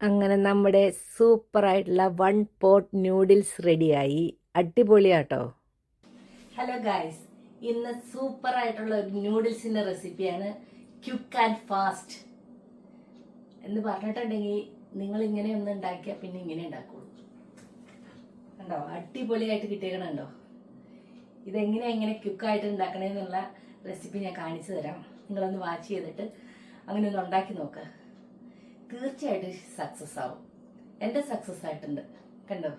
അങ്ങനെ നമ്മുടെ സൂപ്പറായിട്ടുള്ള one pot noodles റെഡിയായി അടിപൊളിയാട്ടോ. ഹലോ ഗായ്സ് ഇന്ന് സൂപ്പറായിട്ടുള്ള ഒരു ന്യൂഡിൽസിന്റെ റെസിപ്പിയാണ് ക്യുക്ക് ആൻഡ് ഫാസ്റ്റ് എന്ന് പറഞ്ഞിട്ടുണ്ടെങ്കിൽ നിങ്ങൾ ഇങ്ങനെ ഒന്ന് ഉണ്ടാക്കിയാൽ പിന്നെ ഇങ്ങനെ ഉണ്ടാക്കുള്ളൂ. കണ്ടോ? അടിപൊളിയായിട്ട് കിട്ടിയേക്കണുണ്ടോ? ഇതെങ്ങനെ ഇങ്ങനെ ക്യുക്കായിട്ട് ഉണ്ടാക്കണേന്നുള്ള റെസിപ്പി ഞാൻ കാണിച്ചു തരാം. നിങ്ങളൊന്ന് വാച്ച് ചെയ്തിട്ട് അങ്ങനെ ഒന്ന് ഉണ്ടാക്കി നോക്കുക തീർച്ചയായിട്ടും സക്സസ് ആവും. എന്റെ സക്സസ് ആയിട്ടുണ്ട്. കണ്ടോ?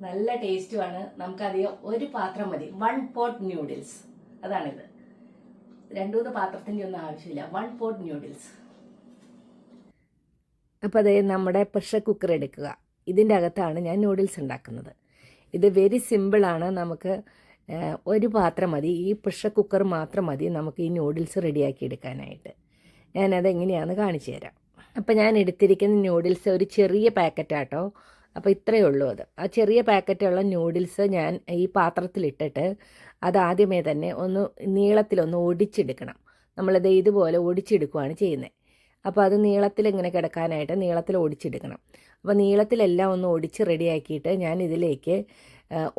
നല്ല ടേസ്റ്റുമാണ് നമുക്കധികം ഒരു പാത്രം മതി. വൺ പോട്ട് ന്യൂഡിൽസ് അതാണിത്. രണ്ടു മൂന്ന് പാത്രത്തിന്റെ ഒന്നും ആവശ്യമില്ല. വൺ പോട്ട് ന്യൂഡിൽസ് അപ്പോൾ അതേ നമ്മുടെ പ്രഷർ കുക്കർ എടുക്കുക. ഇതിന്റെ അകത്താണ് ഞാൻ നൂഡിൽസ് ഉണ്ടാക്കുന്നത്. ഇത് വെരി സിമ്പിളാണ് നമുക്ക് ഒരു പാത്രം മതി. ഈ പ്രഷർ കുക്കർ മാത്രം മതി നമുക്ക് ഈ നൂഡിൽസ് റെഡിയാക്കി എടുക്കാനായിട്ട്. ഞാനത് എങ്ങനെയാണെന്ന് കാണിച്ചു തരാം അപ്പോൾ ഞാൻ എടുത്തിരിക്കുന്ന ന്യൂഡിൽസ് ഒരു ചെറിയ പാക്കറ്റാട്ടോ. അപ്പോൾ ഇത്രയേ ഉള്ളൂ അത്. ആ ചെറിയ പാക്കറ്റുള്ള ന്യൂഡിൽസ് ഞാൻ ഈ പാത്രത്തിലിട്ടിട്ട് അത് ആദ്യമേ തന്നെ ഒന്ന് നീളത്തിലൊന്ന് ഒടിച്ചെടുക്കണം. നമ്മളത് ഇതുപോലെ ഒടിച്ചെടുക്കുകയാണ് ചെയ്യുന്നത് അപ്പോൾ അത് നീളത്തിൽ ഇങ്ങനെ കിടക്കാനായിട്ട് നീളത്തിൽ ഒടിച്ചെടുക്കണം. അപ്പോൾ നീളത്തിലെല്ലാം ഒന്ന് ഒടിച്ച് റെഡിയാക്കിയിട്ട് ഞാൻ ഇതിലേക്ക്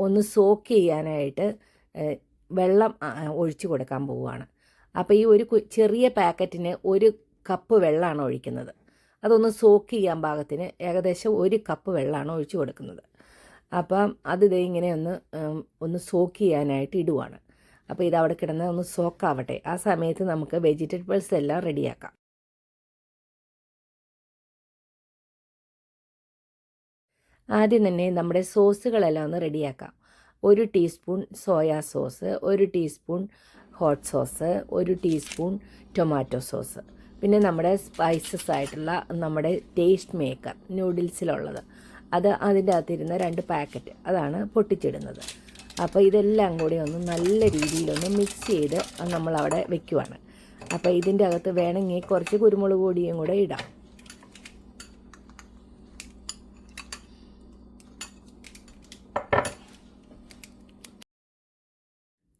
ഒന്ന് സോക്ക് ചെയ്യാനായിട്ട് വെള്ളം ഒഴിച്ചു കൊടുക്കാൻ പോവുകയാണ്. അപ്പോൾ ഈ ഒരു ചെറിയ പാക്കറ്റിന് ഒരു കപ്പ് വെള്ളമാണ് ഒഴിക്കുന്നത്. അതൊന്ന് സോക്ക് ചെയ്യാൻ പാകത്തിന് ഏകദേശം ഒരു കപ്പ് വെള്ളമാണ് ഒഴിച്ചു കൊടുക്കുന്നത്. അപ്പം അത് ദേ ഇങ്ങനെ ഒന്ന് ഒന്ന് സോക്ക് ചെയ്യാനായിട്ട് ഇടുവാണ്. അപ്പോൾ ഇത് അവിടെ കിടന്ന് ഒന്ന് സോക്കാവട്ടെ. ആ സമയത്ത് നമുക്ക് വെജിറ്റബിൾസ് എല്ലാം റെഡിയാക്കാം. ആദ്യം തന്നെ നമ്മുടെ സോസുകളെല്ലാം ഒന്ന് റെഡിയാക്കാം. ഒരു ടീസ്പൂൺ സോയാ സോസ് ഒരു ടീസ്പൂൺ ഹോട്ട് സോസ് ഒരു ടീസ്പൂൺ ടൊമാറ്റോ സോസ് പിന്നെ നമ്മുടെ സ്പൈസസ് ആയിട്ടുള്ള നമ്മുടെ ടേസ്റ്റ് മേക്കർ നൂഡിൽസിലുള്ളത് അത് അതിന്റെ അകത്തിരുന്ന രണ്ട് പാക്കറ്റ് അതാണ് പൊട്ടിച്ചിടുന്നത്. അപ്പോൾ ഇതെല്ലാം കൂടി ഒന്ന് നല്ല രീതിയിലൊന്ന് മിക്സ് ചെയ്ത് നമ്മളവിടെ വെക്കുവാണ്. അപ്പോൾ ഇതിന്റെ അകത്ത് വേണമെങ്കിൽ കുറച്ച് കുരുമുളക് പൊടിയും കൂടെ ഇടാം.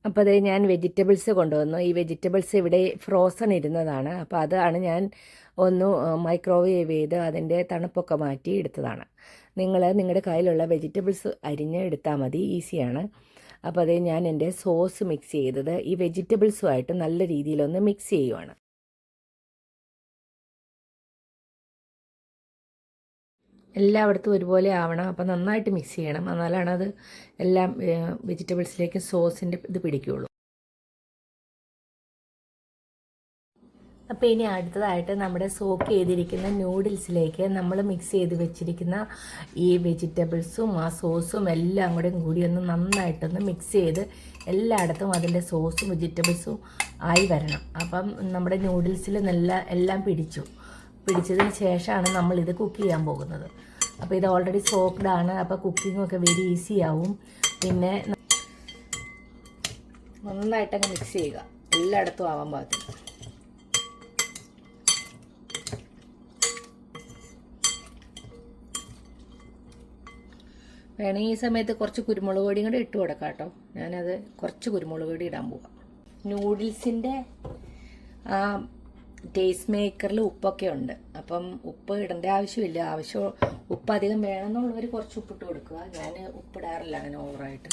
അപ്പോൾ അതേ ഞാൻ വെജിറ്റബിൾസ് കൊണ്ടുവന്നു. ഈ വെജിറ്റബിൾസ് ഇവിടെ ഫ്രോസൺ ഇരുന്നതാണ്. അപ്പോൾ അതാണ് ഞാൻ ഒന്ന് മൈക്രോവേവ് ചെയ്ത് അതിന്റെ തണുപ്പൊക്കെ മാറ്റി എടുത്തതാണ്. നിങ്ങൾ നിങ്ങളുടെ കയ്യിലുള്ള വെജിറ്റബിൾസ് അരിഞ്ഞ് എടുത്താൽ മതി. ഈസിയാണ്. അപ്പോൾ അതേ ഞാൻ എന്റെ സോസ് മിക്സ് ചെയ്തത്. ഈ വെജിറ്റബിൾസുമായിട്ട് നല്ല രീതിയിലൊന്ന് മിക്സ് ചെയ്യുവാണ്. എല്ലായിടത്തും ഒരുപോലെ ആവണം. അപ്പോൾ നന്നായിട്ട് മിക്സ് ചെയ്യണം. എന്നാലാണ് അത് എല്ലാം വെജിറ്റബിൾസിലേക്ക് സോസിന്റെ ഇത് പിടിക്കുകയുള്ളൂ അപ്പോൾ ഇനി അടുത്തതായിട്ട് നമ്മുടെ സോക്ക് ചെയ്തിരിക്കുന്ന നൂഡിൽസിലേക്ക് നമ്മൾ മിക്സ് ചെയ്ത് വെച്ചിരിക്കുന്ന ഈ വെജിറ്റബിൾസും ആ സോസും എല്ലാം കൂടെ കൂടി ഒന്ന് നന്നായിട്ടൊന്ന് മിക്സ് ചെയ്ത് എല്ലായിടത്തും അതിന്റെ സോസും വെജിറ്റബിൾസും ആയി വരണം. അപ്പം നമ്മുടെ നൂഡിൽസിൽ നല്ല എല്ലാം പിടിച്ചു. പിടിച്ചതിന് ശേഷമാണ് നമ്മളിത് കുക്ക് ചെയ്യാൻ പോകുന്നത്. അപ്പോൾ ഇത് ഓൾറെഡി സോക്ക്ഡ് ആണ്. അപ്പോൾ കുക്കിങ്ങൊക്കെ വെരി ഈസി ആവും. പിന്നെ നന്നായിട്ടങ്ങ് മിക്സ് ചെയ്യുക. എല്ലായിടത്തും ആവാൻ പാകത്തിന്. വേണമെങ്കിൽ ഈ സമയത്ത് കുറച്ച് കുരുമുളക് പൊടിയും കൂടെ ഇട്ട് കൊടുക്കാം കേട്ടോ. ഞാനത് കുറച്ച് കുരുമുളക് പൊടി ഇടാൻ പോവാം. നൂഡിൽസിന്റെ ടേസ്റ്റ് മേക്കറിൽ ഉപ്പൊക്കെ ഉണ്ട്. അപ്പം ഉപ്പ് ഇടേണ്ട ആവശ്യമില്ല. ആവശ്യം ഉപ്പ് അധികം വേണമെന്നുള്ളവർ കുറച്ച് ഉപ്പിട്ട് കൊടുക്കുക. ഞാൻ ഉപ്പിടാറില്ല അങ്ങനെ ഓവറായിട്ട്.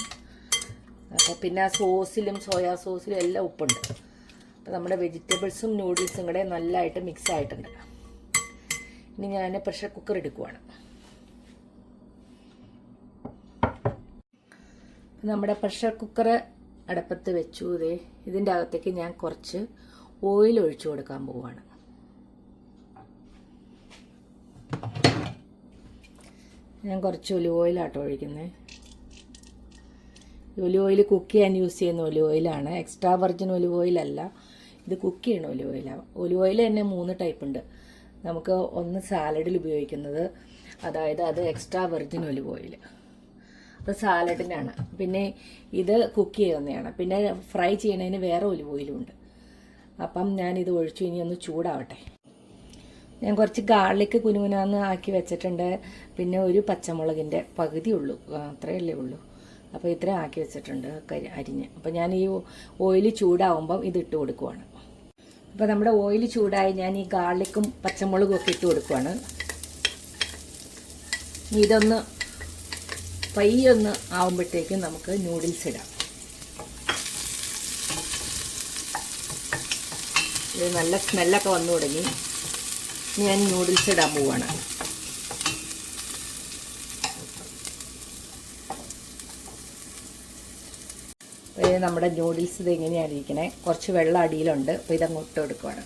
അപ്പോൾ പിന്നെ സോസിലും സോയാ സോസിലും എല്ലാം ഉപ്പുണ്ട്. അപ്പോൾ നമ്മുടെ വെജിറ്റബിൾസും നൂഡിൽസും കൂടെ നല്ലതായിട്ട് മിക്സ് ആയിട്ടുണ്ട്. ഇനി ഞാൻ പ്രഷർ കുക്കർ എടുക്കുവാണ്. നമ്മുടെ പ്രഷർ കുക്കർ അടപ്പത്ത് വെച്ചു ഇതേ ഇതിന്റെ അകത്തേക്ക് ഞാൻ കുറച്ച് ഓയിൽ ഒഴിച്ചു കൊടുക്കാൻ പോവാണ്. ഞാൻ കുറച്ച് ഒലിവ് ഓയിലാട്ടോ ഒഴിക്കുന്നത് ഒലിവ് ഓയിൽ കുക്ക് ചെയ്യാൻ യൂസ് ചെയ്യുന്ന ഒലിവ് ഓയിലാണ്. എക്സ്ട്രാ വെർജിൻ ഒലിവ് ഓയിലല്ല ഇത് കുക്ക് ചെയ്യണ ഒലിവ് ഓയിലാണ് ഒലിവ് ഓയിൽ തന്നെ മൂന്ന് ടൈപ്പ് ഉണ്ട്. നമുക്ക് ഒന്ന് സാലഡിൽ ഉപയോഗിക്കുന്നത്. അതായത് അത് എക്സ്ട്രാ വെർജിൻ ഒലിവ് ഓയിൽ. അത് സാലഡിനാണ്. പിന്നെ ഇത് കുക്ക് ചെയ്യുന്നതാണ്. പിന്നെ ഫ്രൈ ചെയ്യുന്നതിന് വേറെ ഒലിവ് ഓയിലും ഉണ്ട്. അപ്പം ഞാനിത് ഒഴിച്ചു ഇനി ഒന്ന് ചൂടാവട്ടെ. ഞാൻ കുറച്ച് ഗാർലിക്ക് കുനുകുനാന്ന് ആക്കി വെച്ചിട്ടുണ്ട്. പിന്നെ ഒരു പച്ചമുളകിന്റെ പകുതി ഉള്ളൂ. അത്രയല്ലേ ഉള്ളൂ അപ്പോൾ ഇത്രയും ആക്കി വെച്ചിട്ടുണ്ട് അരിഞ്ഞ്. അപ്പോൾ ഞാൻ ഈ ഓയിൽ ചൂടാവുമ്പം ഇത് ഇട്ട് കൊടുക്കുവാണ്. അപ്പോൾ നമ്മുടെ ഓയിൽ ചൂടായി ഞാൻ ഈ ഗാർലിക്കും പച്ചമുളകും ഒക്കെ ഇട്ട് കൊടുക്കുവാണ്. ഇതൊന്ന് പയ്യൊന്ന് ആവുമ്പോഴത്തേക്കും നമുക്ക് നൂഡിൽസ് ഇടാം. ഇത് നല്ല സ്മെല്ലൊക്കെ വന്നു തുടങ്ങി. ഞാൻ നൂഡിൽസ് ഇടാൻ പോവാണ്. നമ്മുടെ നൂഡിൽസ് ഇത് എങ്ങനെയാണ് ഇരിക്കണേ? കുറച്ച് വെള്ളം അടിയിലുണ്ട്. അപ്പോൾ ഇതങ്ങോട്ട് എടുക്കുവാണ്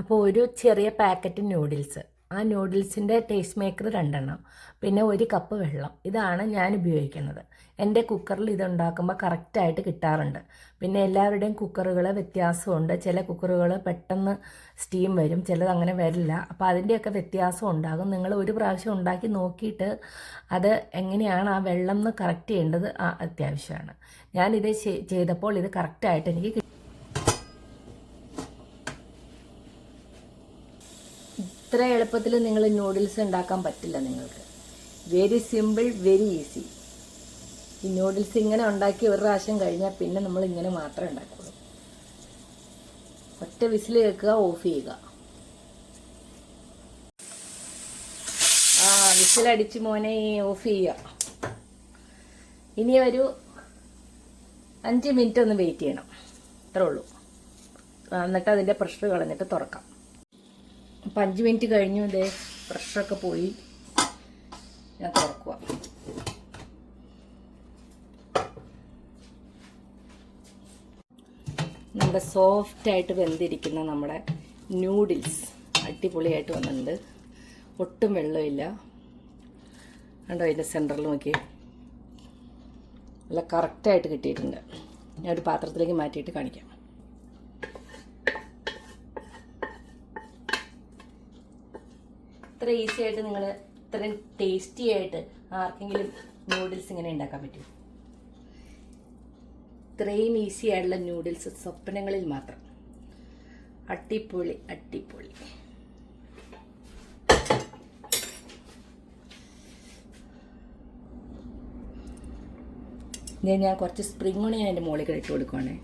അപ്പോൾ ഒരു ചെറിയ പാക്കറ്റ് നൂഡിൽസ് ആ നൂഡിൽസിന്റെ ടേസ്റ്റ് മേക്കർ രണ്ടെണ്ണം. പിന്നെ ഒരു കപ്പ് വെള്ളം. ഇതാണ് ഞാൻ ഉപയോഗിക്കുന്നത്. എന്റെ കുക്കറിൽ ഇതുണ്ടാക്കുമ്പോൾ കറക്റ്റായിട്ട് കിട്ടാറുണ്ട്. പിന്നെ എല്ലാവരുടെയും കുക്കറുകൾ വ്യത്യാസമുണ്ട്. ചില കുക്കറുകൾ പെട്ടെന്ന് സ്റ്റീം വരും ചിലത് അങ്ങനെ വരില്ല. അപ്പോൾ അതിന്റെയൊക്കെ വ്യത്യാസം ഉണ്ടാകും. നിങ്ങൾ ഒരു പ്രാവശ്യം ഉണ്ടാക്കി നോക്കിയിട്ട് അത് എങ്ങനെയാണ് ആ വെള്ളം എന്ന് കറക്റ്റ് ചെയ്യേണ്ടത് അത്യാവശ്യമാണ്. ഞാനിത് ചെയ്- ചെയ്തപ്പോൾ ഇത് കറക്റ്റായിട്ട് എനിക്ക് ഇത്ര എളുപ്പത്തിൽ നിങ്ങൾ നൂഡിൽസ് ഉണ്ടാക്കാൻ പറ്റില്ല നിങ്ങൾക്ക്. വെരി സിമ്പിൾ വെരി ഈസി ഈ നൂഡിൽസ് ഇങ്ങനെ ഉണ്ടാക്കി ഒരു പ്രാവശ്യം കഴിഞ്ഞാൽ പിന്നെ നമ്മൾ ഇങ്ങനെ മാത്രമേ ഉണ്ടാക്കുള്ളൂ. ഒറ്റ വിസിൽ കേൾക്കുക ഓഫ് ചെയ്യുക. ആ വിസിലടിച്ച് മോനെ ഓഫ് ചെയ്യുക. ഇനി ഒരു അഞ്ച് മിനിറ്റ് ഒന്ന് വെയിറ്റ് ചെയ്യണം. അത്രേ ഉള്ളൂ. എന്നിട്ട് അതിന്റെ പ്രഷർ കളഞ്ഞിട്ട് തുറക്കാം. അപ്പം അഞ്ച് മിനിറ്റ് കഴിഞ്ഞു ഇതേ പ്രഷറൊക്കെ പോയി. ഞാൻ തുറക്കുക നമ്മുടെ സോഫ്റ്റ് ആയിട്ട് വെന്തിരിക്കുന്ന നമ്മുടെ നൂഡിൽസ് അടിപൊളിയായിട്ട് വന്നിട്ടുണ്ട്. ഒട്ടും വെള്ളമില്ല. കണ്ടോ അതിന്റെ സെന്ററിൽ നോക്കി നല്ല കറക്റ്റായിട്ട് കിട്ടിയിട്ടുണ്ട്. ഞാൻ ഒരു പാത്രത്തിലേക്ക് മാറ്റിയിട്ട് കാണിക്കാം. ഇത്ര ഈസി ആയിട്ട് നിങ്ങൾ ഇത്രയും ടേസ്റ്റി ആയിട്ട് ആർക്കെങ്കിലും നൂഡിൽസ് ഇങ്ങനെ ഉണ്ടാക്കാൻ പറ്റും ഇത്രയും ഈസി ആയിട്ടുള്ള നൂഡിൽസ് സ്വപ്നങ്ങളിൽ മാത്രം. അട്ടിപ്പൊളി അട്ടിപ്പൊളി ഇനി ഞാൻ കുറച്ച് സ്പ്രിംഗ് ഓണിയൻ എന്റെ മുകളിൽ ഇട്ട് കൊടുക്കുവാണേ.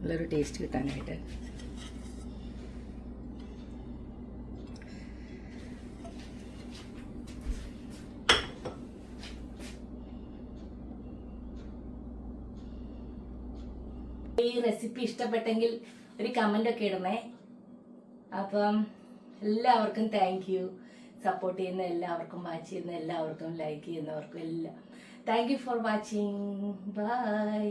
നല്ലൊരു ടേസ്റ്റ് കിട്ടാനായിട്ട്. റെസിപ്പി ഇഷ്ടപ്പെട്ടെങ്കിൽ ഒരു കമന്റ് ഒക്കെ ഇടണേ. അപ്പം എല്ലാവർക്കും താങ്ക് യു സപ്പോർട്ട് ചെയ്യുന്ന എല്ലാവർക്കും വാച്ച് ചെയ്യുന്ന എല്ലാവർക്കും ലൈക്ക് ചെയ്യുന്നവർക്കും എല്ലാം. Thank you for watching bye